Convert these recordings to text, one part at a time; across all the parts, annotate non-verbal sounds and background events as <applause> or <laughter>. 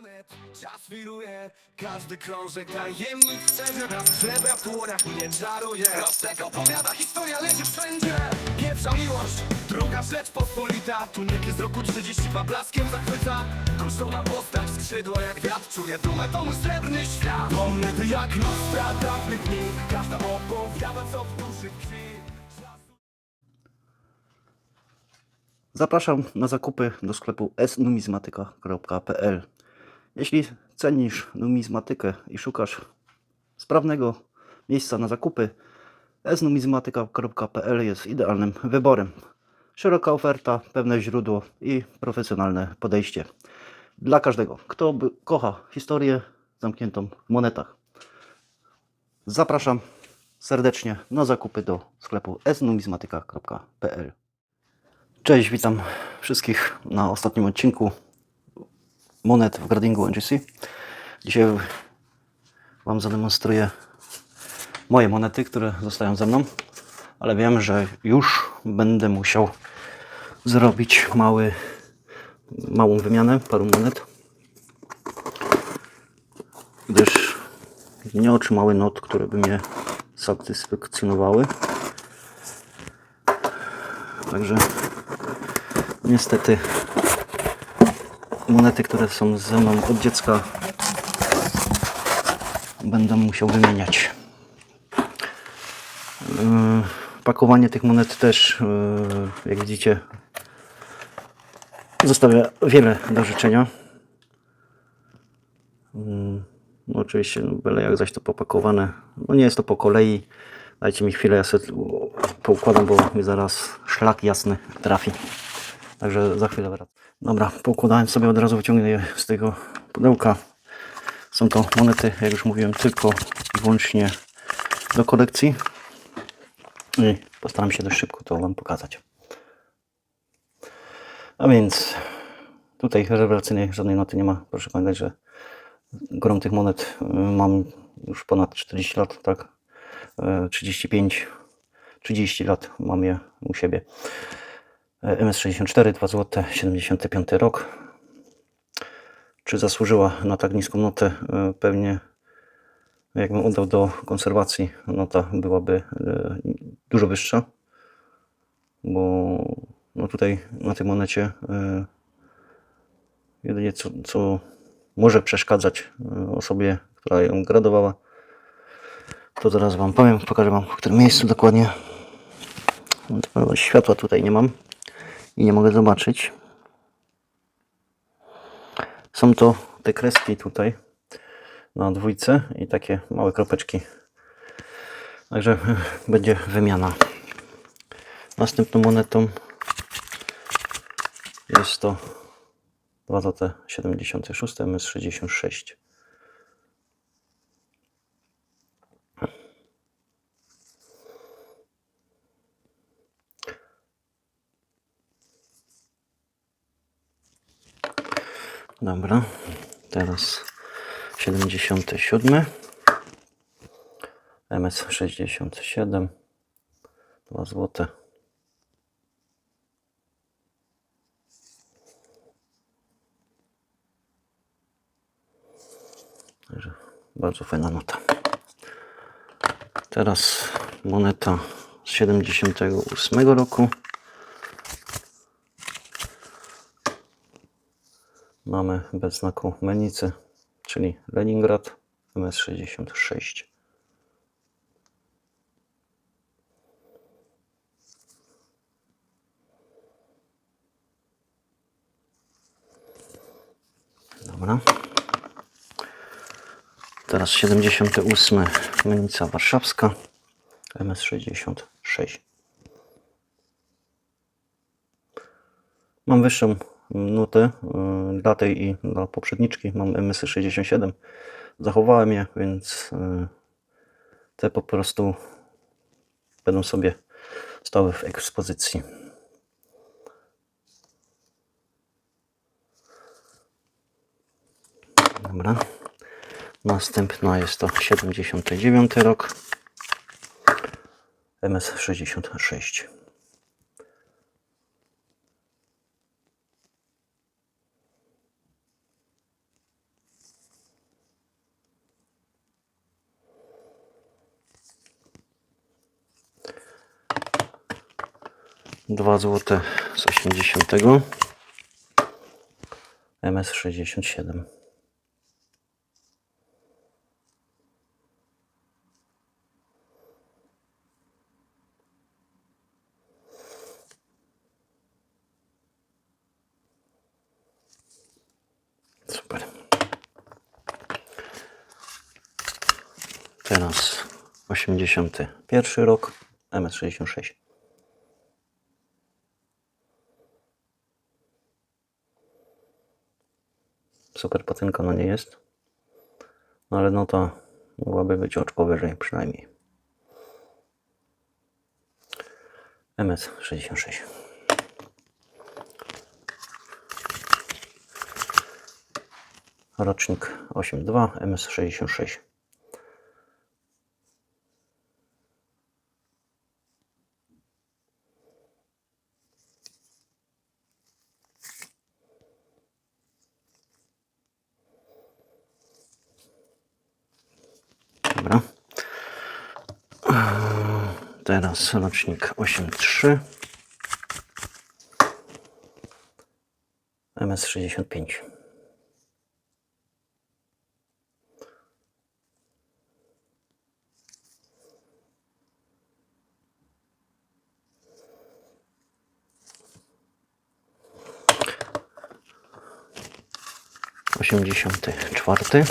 monet, czas wiruje. Każdy krążek tajemnic srebra w dłoniach mnie czaruje. Rostek opowiada, historia leci wszędzie. Pierwsza miłość, druga rzecz pospolita. Tuniek z roku 42 blaskiem zachwyca. Kosztowna postać, skrzydła jak wiatr Czuję dumę, to mój srebrny świat. Monety jak lustra dawnych dni Każda opowiada co w duszy tkwi. Zapraszam na zakupy do sklepu snumizmatyka.pl. Jeśli cenisz numizmatykę i szukasz sprawnego miejsca na zakupy, snumizmatyka.pl jest idealnym wyborem. Szeroka oferta, pewne źródło i profesjonalne podejście. Dla każdego, kto kocha historię zamkniętą w monetach. Zapraszam serdecznie na zakupy do sklepu snumizmatyka.pl. Cześć, witam wszystkich na ostatnim odcinku monet w gradingu NGC. Dzisiaj Wam zademonstruję moje monety, które zostają ze mną, ale wiem, że już będę musiał zrobić mały, małą wymianę paru monet, gdyż nie otrzymały not, które by mnie satysfakcjonowały. Także niestety monety, które są ze mną od dziecka będę musiał wymieniać. Yy, Pakowanie tych monet też, yy, jak widzicie, zostawia wiele do życzenia. Yy, No oczywiście, no byle jak zaś to popakowane. No nie jest to po kolei. Dajcie mi chwilę, ja sobie poukładam, bo mi zaraz szlak jasny trafi. Także za chwilę wracam. Dobra, poukładałem sobie, od razu wyciągnę je z tego pudełka. Są to monety, jak już mówiłem, tylko i wyłącznie do kolekcji. I postaram się dość szybko to Wam pokazać. A więc tutaj rewelacyjnej żadnej noty nie ma. Proszę pamiętać, że grom tych monet y, mam już ponad 40 lat, tak? Y, 35, 30 lat mam je u siebie. Y, MS64, 2 zł, 75 rok. Czy zasłużyła na tak niską notę? Y, Pewnie jakbym oddał do konserwacji, nota byłaby y, dużo wyższa, bo no tutaj na tej monecie y, jedynie co, co może przeszkadzać osobie, która ją gradowała, to zaraz Wam powiem, pokażę Wam w którym miejscu dokładnie. Światła tutaj nie mam i nie mogę zobaczyć. Są to te kreski tutaj na dwójce i takie małe kropeczki. Także <laughs> będzie wymiana. Następną monetą jest to 2 zł 76 MS66. Dobra, teraz 77 MS67 2 złote. Bardzo fajna nota. Teraz moneta z 78 roku. Mamy bez znaku menicy, czyli Leningrad MS66. Dobra. Teraz 78. Menica Warszawska MS66. Mam wyższą nutę y, dla tej i dla poprzedniczki. Mam MS67. Zachowałem je, więc y, te po prostu będą sobie stały w ekspozycji. Dobra. Następna jest to 79 rok. MS66. 2 zł z 80. MS 67. Super. Teraz 81 rok, MS66. Super pacynka no nie jest. No ale no to mogłaby być oczko wyżej przynajmniej. MS66. Rocznik 82, MS66. Dobra. Teraz rocznik 83. MS65. Osiemdziesiąty czwarty.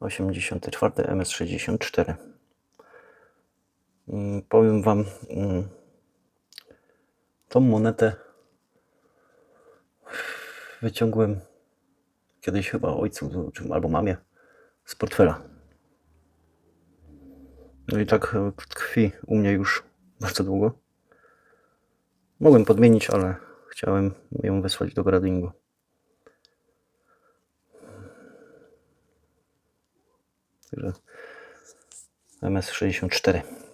84 MS64. Mm, Powiem Wam, mm, tą monetę wyciągłem kiedyś chyba ojcu albo mamie z portfela. No i tak e, tkwi u mnie już bardzo długo. Mogłem podmienić, ale chciałem ją wysłać do gradingu. Także MS64.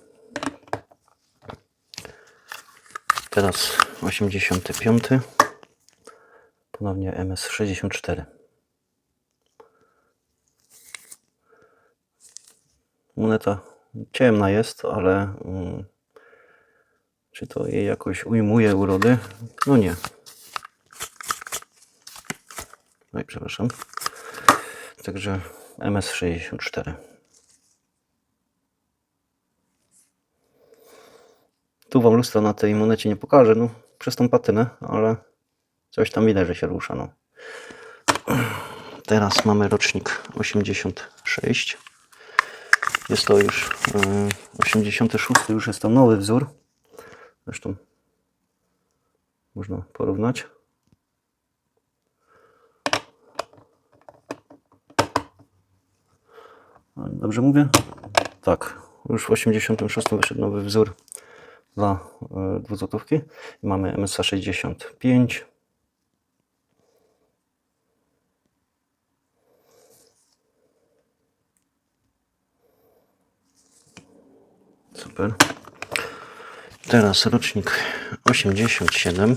Teraz 85. Ponownie MS64. Moneta ciemna jest, ale mm, czy to jej jakoś ujmuje urody? No nie. No i przepraszam. Także MS64. Tu wam lustra na tej monecie nie pokażę, no przez tą patynę, ale coś tam widać, że się rusza, no. Teraz mamy rocznik 86. Jest to już yy, 86, już jest to nowy wzór. Zresztą można porównać. Dobrze mówię? Tak. Już w 86 wyszedł nowy wzór dla y, dwuzłotówki. Mamy MSA 65. Super. Teraz rocznik 87.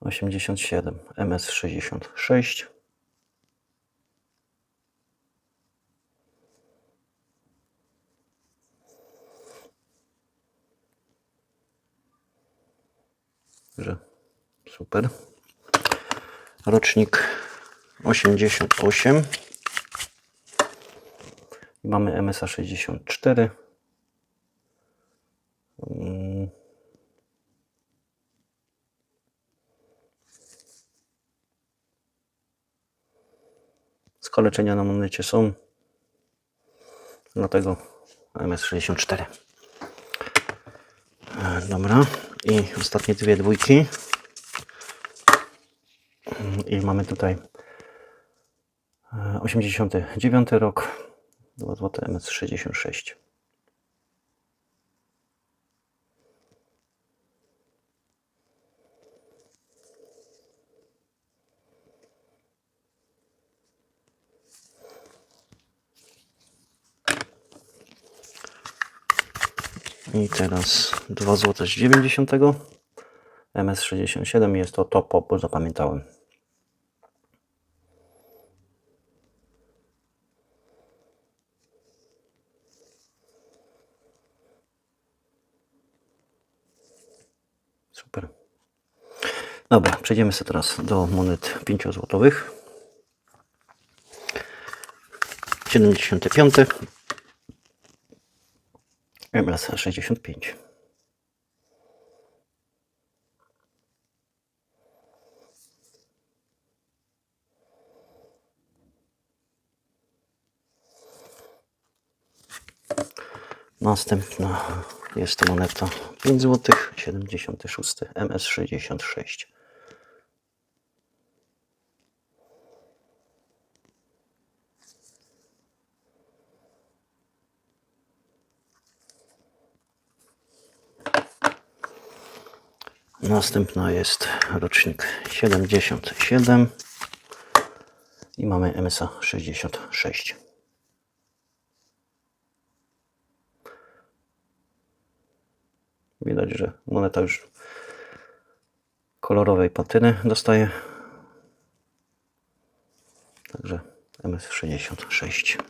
87 MS 66. Że super. Rocznik 88. I mamy MSA 64. Mm. Skaleczenia na monecie są. Dlatego MS64. E, Dobra. I ostatnie dwie dwójki. I mamy tutaj e, 89 rok. 2 złote MS66. I teraz 2 zł z 90. MS67 jest to top pop, zapamiętałem. Super. Dobra, przejdziemy sobie teraz do monet 5 złotowych. 75. MLS 65. Następna jest to moneta 5 zł, 76 MS66. Następna jest rocznik 77 i mamy MSA 66. Widać, że moneta już kolorowej patyny dostaje. Także MS66.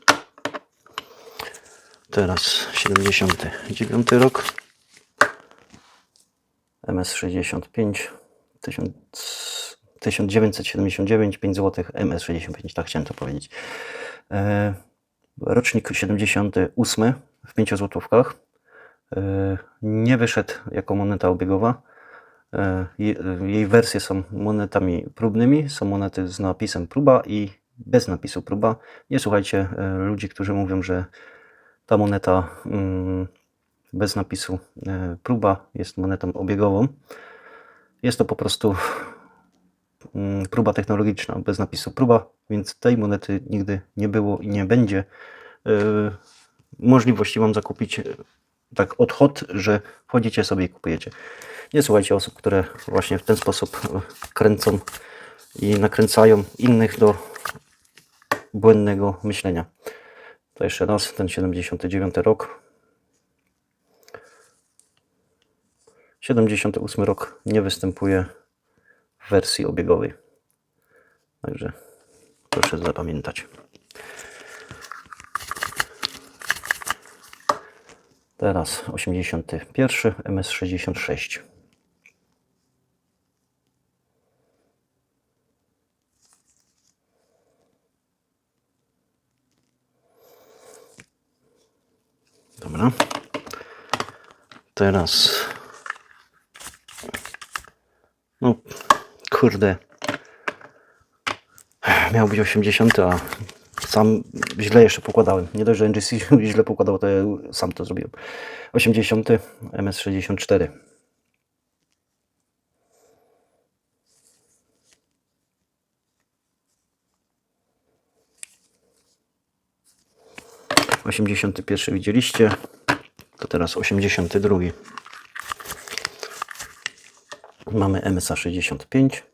Teraz 79 rok. MS65 1000 1979 5 zł MS65 tak chciałem to powiedzieć. E, rocznik 78 w 5 złotówkach. E, nie wyszedł jako moneta obiegowa. E, je- Jej wersje są monetami próbnymi, są monety z napisem próba i bez napisu próba. Nie słuchajcie ludzi, którzy mówią, że ta moneta mm, bez napisu e, próba jest monetą obiegową. Jest to po prostu mm, próba technologiczna bez napisu próba, więc tej monety nigdy nie było i nie będzie. E, Możliwości mam zakupić e, tak od hot, że wchodzicie sobie i kupujecie. Nie słuchajcie osób, które właśnie w ten sposób kręcą i nakręcają innych do błędnego myślenia. To jeszcze raz, ten 79 rok. 78 rok nie występuje w wersji obiegowej. Także proszę zapamiętać. Teraz 81 MS66. Dobra. Teraz. No, kurde. Miał być 80, a sam źle jeszcze pokładałem. Nie dość, że NGC <laughs> źle pokładał, to ja sam to zrobiłem. 80 MS64. Osiemdziesiąty pierwszy widzieliście, to teraz osiemdziesiąty drugi. Mamy MSA 65.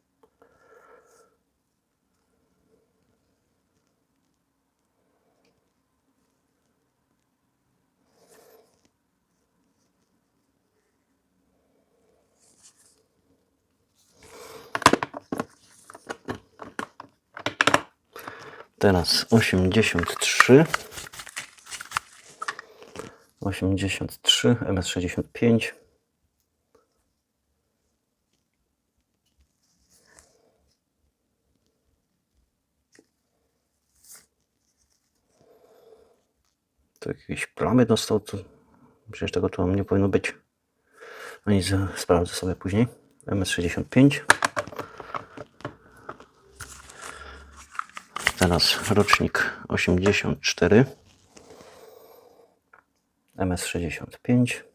Teraz 83. 83 MS65. Jakieś plamy dostał, to przecież tego tu nie powinno być. No nic, sprawdzę sobie później. MS65. Teraz rocznik 84. MS65.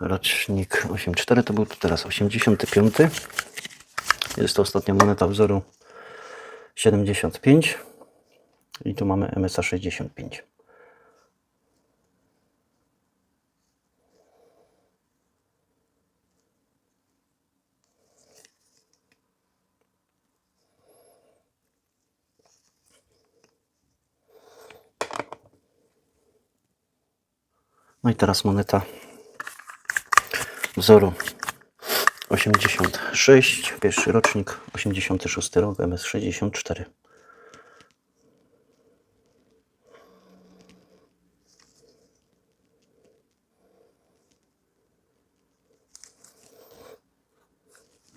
Rocznik 84 to był to teraz 85. Jest to ostatnia moneta wzoru 75. I tu mamy MSA 65. No i teraz moneta wzoru 86, pierwszy rocznik, 86 rok, MS64.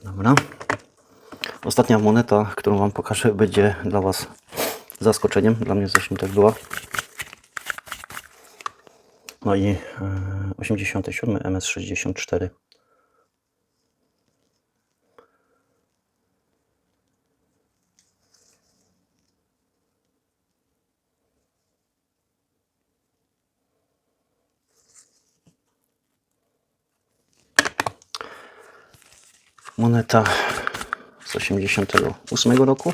Dobra. Ostatnia moneta, którą Wam pokażę, będzie dla Was zaskoczeniem. Dla mnie zresztą tak była. No i e, 87 MS64. Moneta z 88 roku.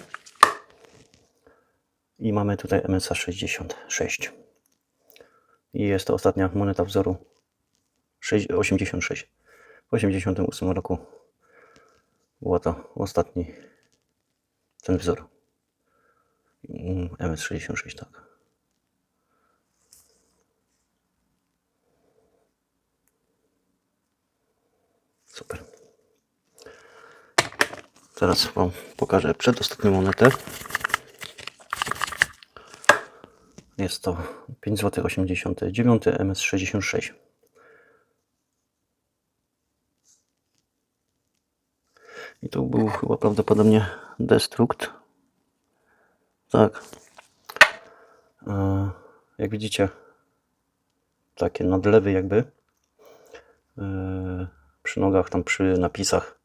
I mamy tutaj MSA 66. I jest to ostatnia moneta wzoru 6 86. W 88 roku była to ostatni ten wzór. Mm, MS66, tak. Super. Teraz Wam pokażę przedostatnią monetę. Jest to 5 zł 89 MS66. I to był chyba prawdopodobnie Destruct. Tak. E, Jak widzicie, takie nadlewy jakby e, przy nogach, tam przy napisach.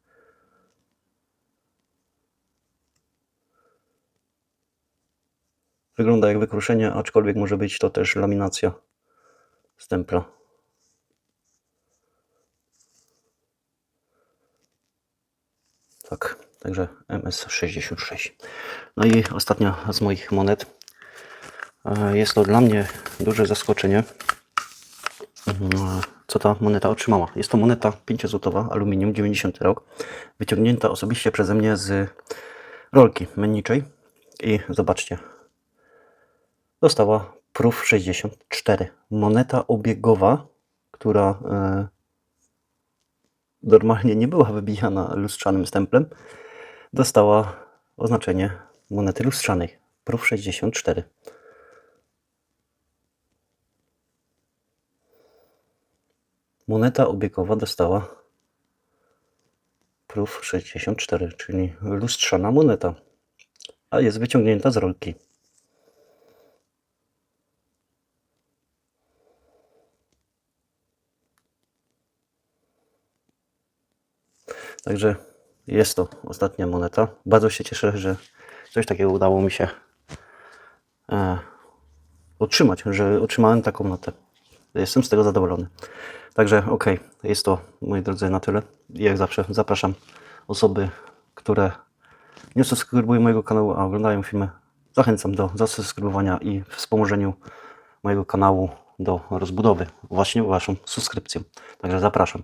Wygląda jak wykruszenie, aczkolwiek może być to też laminacja stempla. Tak, także MS66. No i ostatnia z moich monet. E, Jest to dla mnie duże zaskoczenie, mm, co ta moneta otrzymała. Jest to moneta 5-złotowa, aluminium, 90 rok, wyciągnięta osobiście przeze mnie z rolki menniczej. I zobaczcie, dostała Proof 64. Moneta obiegowa, która e, normalnie nie była wybijana lustrzanym stemplem, dostała oznaczenie monety lustrzanej. Proof 64. Moneta obiegowa dostała Proof 64, czyli lustrzana moneta, a jest wyciągnięta z rolki. Także jest to ostatnia moneta. Bardzo się cieszę, że coś takiego udało mi się e, otrzymać, że otrzymałem taką notę. Jestem z tego zadowolony. Także ok, jest to, moi drodzy, na tyle. Jak zawsze zapraszam osoby, które nie subskrybują mojego kanału, a oglądają filmy. Zachęcam do zasubskrybowania i wspomożeniu mojego kanału do rozbudowy właśnie Waszą subskrypcją. Także zapraszam.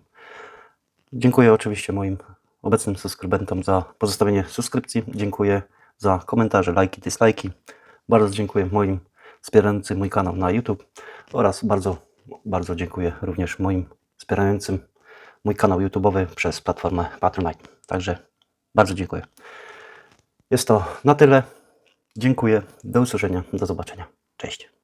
Dziękuję oczywiście moim obecnym subskrybentom za pozostawienie subskrypcji. Dziękuję za komentarze, lajki, dislajki. Bardzo dziękuję moim wspierającym mój kanał na YouTube oraz bardzo, bardzo dziękuję również moim wspierającym mój kanał YouTube'owy przez platformę Patronite. Także bardzo dziękuję. Jest to na tyle. Dziękuję. Do usłyszenia. Do zobaczenia. Cześć.